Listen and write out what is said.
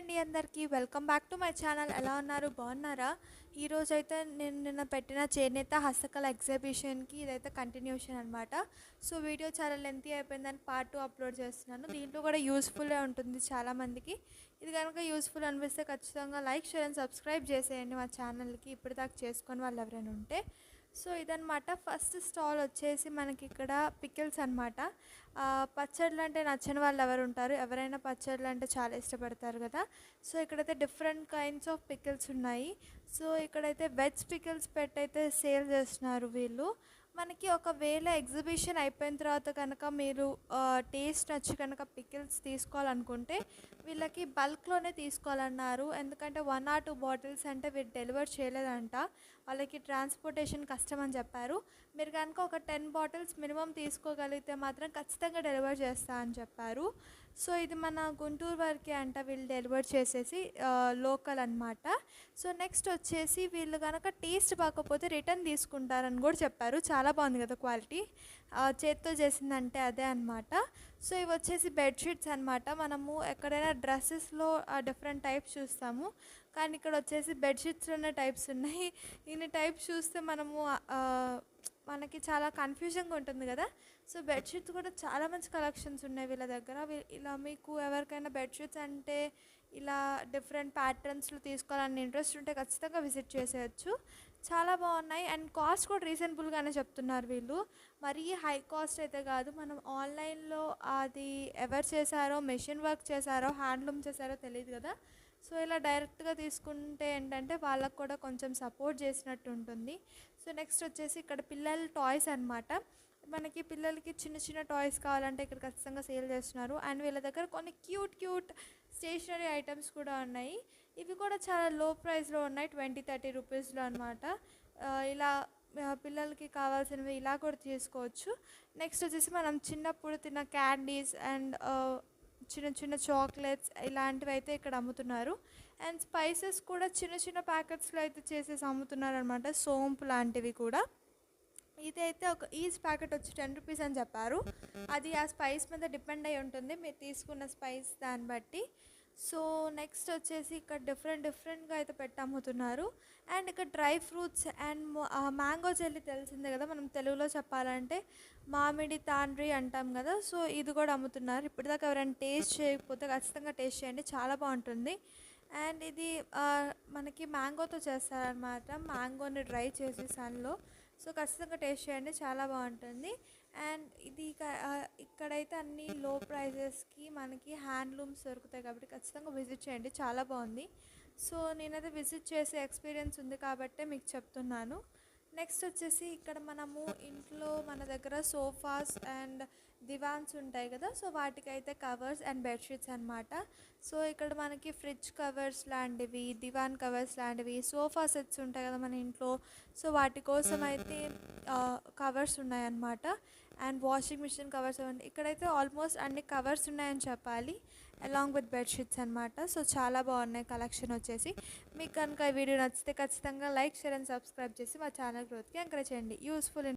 అండి అందరికీ. Welcome back to my channel ఎలా ఉన్నారు? బాగున్నారా? ఈరోజు అయితే నేను నిన్న పెట్టిన చేనేత హస్తకళ ఎగ్జిబిషన్కి ఇదైతే కంటిన్యూషన్ అనమాట సో వీడియో చాలా లెంతీ అయిపోయిందని పార్ట్ టూ అప్లోడ్ చేస్తున్నాను. దీంట్లో కూడా యూస్ఫుల్ ఉంటుంది చాలామందికి. ఇది కనుక యూస్ఫుల్ అనిపిస్తే ఖచ్చితంగా లైక్ షేర్ అండ్ సబ్స్క్రైబ్ చేసేయండి మా ఛానల్కి ఇప్పటిదాకా చేసుకొని వాళ్ళు ఎవరైనా ఉంటే. సో ఇదనమాట ఫస్ట్ స్టాల్ వచ్చేసి మనకి ఇక్కడ పికిల్స్ అనమాట పచ్చళ్ళు అంటే నచ్చని వాళ్ళు ఎవరు ఉంటారు? ఎవరైనా పచ్చళ్ళు అంటే చాలా ఇష్టపడతారు కదా. సో ఇక్కడైతే డిఫరెంట్ కైండ్స్ ఆఫ్ పికిల్స్ ఉన్నాయి. సో ఇక్కడైతే వెజ్ పికిల్స్ పెట్టయితే సేల్ చేస్తున్నారు వీళ్ళు. మనకి ఒకవేళ ఎగ్జిబిషన్ అయిపోయిన తర్వాత కనుక మీరు టేస్ట్ నచ్చి కనుక పికిల్స్ తీసుకోవాలనుకుంటే వీళ్ళకి బల్క్లోనే తీసుకోవాలన్నారు. ఎందుకంటే వన్ ఆర్ టూ బాటిల్స్ అంటే వీళ్ళు డెలివర్ చేయలేదంట. వాళ్ళకి ట్రాన్స్పోర్టేషన్ కష్టం అని చెప్పారు. మీరు కనుక ఒక టెన్ బాటిల్స్ మినిమం తీసుకోగలిగితే మాత్రం ఖచ్చితంగా డెలివర్ చేస్తా అని చెప్పారు. సో ఇది మన గుంటూరు వరకే అంట వీళ్ళు డెలివర్ చేసేసి లోకల్ అనమాట సో నెక్స్ట్ వచ్చేసి వీళ్ళు కనుక టేస్ట్ బాగోకపోతే రిటర్న్ తీసుకుంటారని కూడా చెప్పారు. చాలా బాగుంది కదా క్వాలిటీ. చేత్తో చేసిందంటే అదే అనమాట సో ఇవి వచ్చేసి బెడ్షీట్స్ అనమాట మనము ఎక్కడైనా డ్రెస్సెస్లో డిఫరెంట్ టైప్స్ చూస్తాము. కానీ ఇక్కడ వచ్చేసి బెడ్షీట్స్లోనే టైప్స్ ఉన్నాయి. ఇన్ని టైప్స్ చూస్తే మనము మనకి చాలా కన్ఫ్యూజన్గా ఉంటుంది కదా. సో బెడ్షీట్స్ కూడా చాలా మంచి కలెక్షన్స్ ఉన్నాయి వీళ్ళ దగ్గర. ఇలా మీకు ఎవరికైనా బెడ్షీట్స్ అంటే ఇలా డిఫరెంట్ ప్యాటర్న్స్లో తీసుకోవాలని ఇంట్రెస్ట్ ఉంటే ఖచ్చితంగా విజిట్ చేసేయచ్చు. చాలా బాగున్నాయి. అండ్ కాస్ట్ కూడా రీజనబుల్గానే చెప్తున్నారు వీళ్ళు. మరీ హై కాస్ట్ అయితే కాదు. మనం ఆన్లైన్లో అది ఎవరు చేశారో మెషిన్ వర్క్ చేశారో హ్యాండ్లూమ్ చేశారో తెలియదు కదా. సో ఇలా డైరెక్ట్గా తీసుకుంటే ఏంటంటే వాళ్ళకు కూడా కొంచెం సపోర్ట్ చేసినట్టు ఉంటుంది. సో నెక్స్ట్ వచ్చేసి ఇక్కడ పిల్లల టాయ్స్ అనమాట మనకి పిల్లలకి చిన్న చిన్న టాయ్స్ కావాలంటే ఇక్కడ ఖచ్చితంగా సేల్ చేస్తున్నారు. అండ్ వీళ్ళ దగ్గర కొన్ని క్యూట్ క్యూట్ స్టేషనరీ ఐటమ్స్ కూడా ఉన్నాయి. ఇవి కూడా చాలా లో ప్రైస్లో ఉన్నాయి. ట్వంటీ థర్టీ రూపీస్లో అనమాట ఇలా పిల్లలకి కావాల్సినవి ఇలా కూడా తీసుకోవచ్చు. నెక్స్ట్ వచ్చేసి మనం చిన్నప్పుడు తిన్న క్యాండీస్ అండ్ చిన్న చిన్న చాక్లెట్స్ ఇలాంటివి అయితే ఇక్కడ అమ్ముతున్నారు. అండ్ స్పైసెస్ కూడా చిన్న చిన్న ప్యాకెట్స్లో అయితే చేసేసి అమ్ముతున్నారు అనమాట సోంపు లాంటివి కూడా. ఇదైతే ఒక ఈచ్ ప్యాకెట్ వచ్చి టెన్ రూపీస్ అని చెప్పారు. అది ఆ స్పైస్ మీద డిపెండ్ అయి ఉంటుంది. మీరు తీసుకున్న స్పైస్ దాన్ని బట్టి. సో నెక్స్ట్ వచ్చేసి ఇక్కడ డిఫరెంట్ డిఫరెంట్గా అయితే పెట్టి అమ్ముతున్నారు అండ్ ఇక్కడ dry fruits and mango jelly తెలిసిందే కదా మనం తెలుగులో చెప్పాలంటే మామిడి తాండ్రి అంటాం కదా సో ఇది కూడా అమ్ముతున్నారు. ఇప్పటిదాకా ఎవరైనా టేస్ట్ చేయకపోతే ఖచ్చితంగా టేస్ట్ చేయండి చాలా బాగుంటుంది. అండ్ ఇది మనకి మ్యాంగోతో చేస్తారనమాట మ్యాంగోని డ్రై చేసి సన్లో. సో ఖచ్చితంగా టేస్ట్ చేయండి చాలా బాగుంటుంది. అండ్ ఇది ఇక్కడైతే అన్ని లో ప్రైజెస్కి మనకి హ్యాండ్లూమ్స్ దొరుకుతాయి కాబట్టి ఖచ్చితంగా విజిట్ చేయండి చాలా బాగుంది. సో నేనైతే విజిట్ చేసే ఎక్స్పీరియన్స్ ఉంది కాబట్టే మీకు చెప్తున్నాను. నెక్స్ట్ వచ్చేసి ఇక్కడ మనము ఇంట్లో మన దగ్గర సోఫాస్ అండ్ దివాన్స్ ఉంటాయి కదా సో వాటికైతే కవర్స్ అండ్ బెడ్షీట్స్ అన్నమాట. సో ఇక్కడ మనకి ఫ్రిడ్జ్ కవర్స్ లాంటివి దివాన్ కవర్స్ లాంటివి సోఫా సెట్స్ ఉంటాయి కదా మన ఇంట్లో. సో వాటి కోసం అయితే కవర్స్ ఉన్నాయన్నమాట. అండ్ వాషింగ్ మిషన్ కవర్స్ అవన్నీ. ఇక్కడైతే ఆల్మోస్ట్ అన్ని కవర్స్ ఉన్నాయని చెప్పాలి అలాంగ్ విత్ బెడ్షీట్స్ అనమాట సో చాలా బాగున్నాయి కలెక్షన్ వచ్చేసి. మీకు కనుక ఈ వీడియో నచ్చితే ఖచ్చితంగా లైక్ షేర్ అండ్ సబ్స్క్రైబ్ చేసి మా ఛానల్ గ్రోత్కి ఎంకరేజ్ చేయండి. యూస్ఫుల్